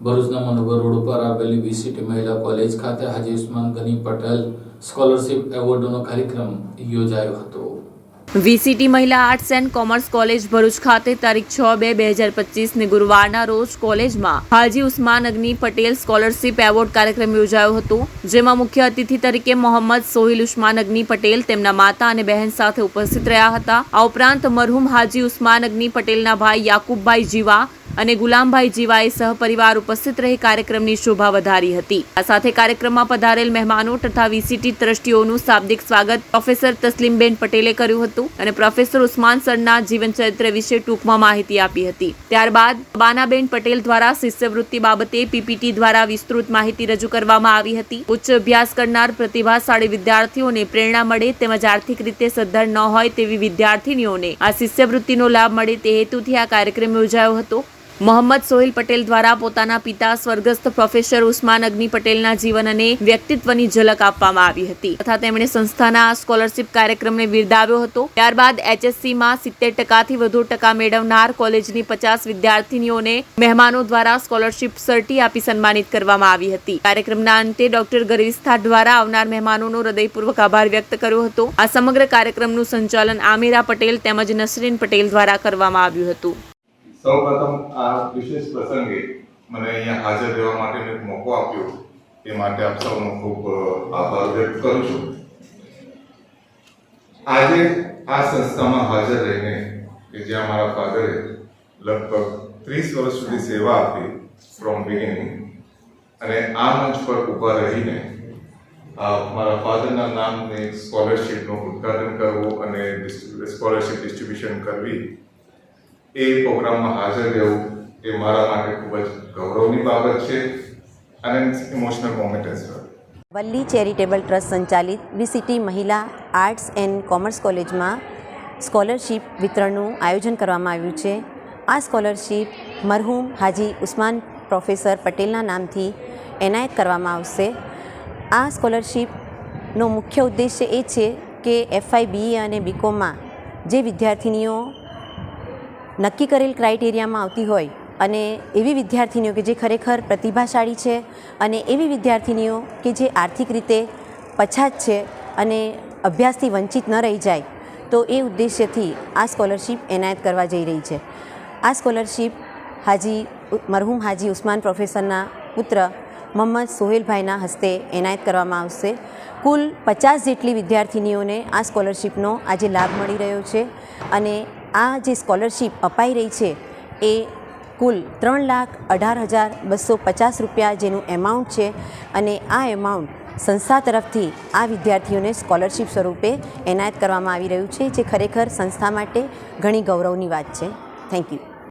ભરૂચના મનોગર રોડ ઉપર આવેલી વીસીટી મહિલા કોલેજ ખાતે હાજી ઉસ્માન ગની પટેલ સ્કોલરશિપ એવોર્ડનો કાર્યક્રમ યોજાયો હતો. VCT Mahila arts and commerce college Bharuch ખાતે તારીખ છ બે બે હજાર પચીસની ગુરુવારના રોજ કોલેજમાં હાજી ઉસ્માન અગ્નિ પટેલ સ્કોલરશિપ એવોર્ડ કાર્યક્રમ યોજાયો હતો, જેમાં મુખ્ય અતિથિ તરીકે મોહમ્મદ સોહિલ ઉસ્માન અગ્નિ પટેલ તેમના માતા અને બહેન સાથે ઉપસ્થિત રહ્યા હતા. આ ઉપરાંત મરહુમ હાજી ઉસ્માન અગ્નિ પટેલના ભાઈ યાકુબભાઈ જીવા અને ગુલામભાઈ જીવાએ સહપરિવાર ઉપસ્થિત રહી કાર્યક્રમની શોભા વધારી હતી. આ સાથે કાર્યક્રમમાં પધારેલ મહેમાનો તથા વીસીટી ટ્રસ્ટીઓનું શાબ્દિક સ્વાગત પ્રોફેસર તસ્લીમબેન પટેલે કર્યું હતું અને પ્રોફેસર ઉસ્માન સરના જીવનચરિત્ર વિશે ટૂંકમાં માહિતી આપી હતી. ત્યારબાદ બાનાબેન પટેલ દ્વારા શિષ્યવૃત્તિ બાબતે પીપીટી દ્વારા વિસ્તૃત માહિતી રજૂ કરવામાં આવી હતી. ઉચ્ચ અભ્યાસ કરનાર પ્રતિભાશાળી વિદ્યાર્થીઓને પ્રેરણા મળે તેમજ આર્થિક રીતે સદ્ધર ન હોય તેવી વિદ્યાર્થીનીઓને આ શિષ્યવૃત્તિનો લાભ મળે તે હેતુથી આ કાર્યક્રમ યોજાયો હતો. મોહમ્મદ સોહિલ પટેલ દ્વારા પોતાના પિતા સ્વર્ગસ્થ પ્રોફેસર ઉસ્માન અગ્નિ પટેલના જીવન અને વ્યક્તિત્વની ઝલક આપવામાં આવી હતી. તથા તેમણે સંસ્થાના સ્કોલરશિપ કાર્યક્રમને બિરદાવ્યો હતો. ત્યારબાદ એચએસસીમાં સિત્તેર ટકાથી વધુ ટકા મેળવનાર કોલેજની પચાસ વિદ્યાર્થીનીઓને મહેમાનો દ્વારા સ્કોલરશિપ સર્ટી આપી સન્માનિત કરવામાં આવી હતી. કાર્યક્રમના અંતે ડોક્ટર ગરવિસ્થા દ્વારા આવનાર મહેમાનોનો હૃદયપૂર્વક આભાર વ્યક્ત કર્યો હતો. આ સમગ્ર કાર્યક્રમનું સંચાલન આમિરા પટેલ તેમજ નસરીન પટેલ દ્વારા કરવામાં આવ્યું હતું. સૌપ્રથમ આ વિશેષ પ્રસંગે મને અહીંયા હાજર રહેવા માટેનો એક મોકો આપ્યો. એ માટે આપ સૌનો ખૂબ આભાર વ્યક્ત કરું છું. આજે આ સંસ્થામાં હાજર રહીને કે જ્યાં મારા ફાધરે લગભગ ત્રીસ વર્ષ સુધી સેવા આપી ફ્રોમ બિગિનિંગ અને આ મંચ પર ઊભા રહીને મારા ફાધરના નામને સ્કોલરશીપનું ઉદ્ઘાટન કરવું અને સ્કોલરશીપ ડિસ્ટ્રીબ્યુશન કરવી એ પ્રોગ્રામમાં હાજર રહેવું એ મારા માટે ખૂબ જ ગૌરવની બાબત છે અને emotional moment as well Valli charitable trust સંચાલિત VCT Mahila arts and commerce કોલેજમાં સ્કોલરશીપ વિતરણનું આયોજન કરવામાં આવ્યું છે. આ સ્કોલરશીપ મરહૂમ હાજી ઉસ્માન પ્રોફેસર પટેલના નામથી એનાયત કરવામાં આવશે. આ સ્કોલરશીપનો મુખ્ય ઉદ્દેશ્ય એ છે કે એફઆઈ, બીએ અને બીકોમમાં જે વિદ્યાર્થિનીઓ નક્કી કરેલ ક્રાઇટેરિયામાં આવતી હોય અને એવી વિદ્યાર્થીનીઓ કે જે ખરેખર પ્રતિભાશાળી છે અને એવી વિદ્યાર્થીનીઓ કે જે આર્થિક રીતે પછાત છે અને અભ્યાસથી વંચિત ન રહી જાય, તો એ ઉદ્દેશ્યથી આ સ્કોલરશિપ એનાયત કરવા જઈ રહી છે. આ સ્કોલરશિપ હાજી મરહૂમ હાજી ઉસ્માન પ્રોફેસરના પુત્ર મોહમ્મદ સોહેલભાઈના હસ્તે એનાયત કરવામાં આવશે. કુલ પચાસ જેટલી વિદ્યાર્થીનીઓને આ સ્કોલરશિપનો આજે લાભ મળી રહ્યો છે અને આ જે સ્કોલરશીપ અપાઈ રહી છે, એ કુલ ત્રણ લાખ અઢાર હજાર બસો પચાસ રૂપિયા જેનું એમાઉન્ટ છે અને આ એમાઉન્ટ સંસ્થા તરફથી આ વિદ્યાર્થીઓને સ્કોલરશિપ સ્વરૂપે એનાયત કરવામાં આવી રહ્યું છે, જે ખરેખર સંસ્થા માટે ઘણી ગૌરવની વાત છે. Thank you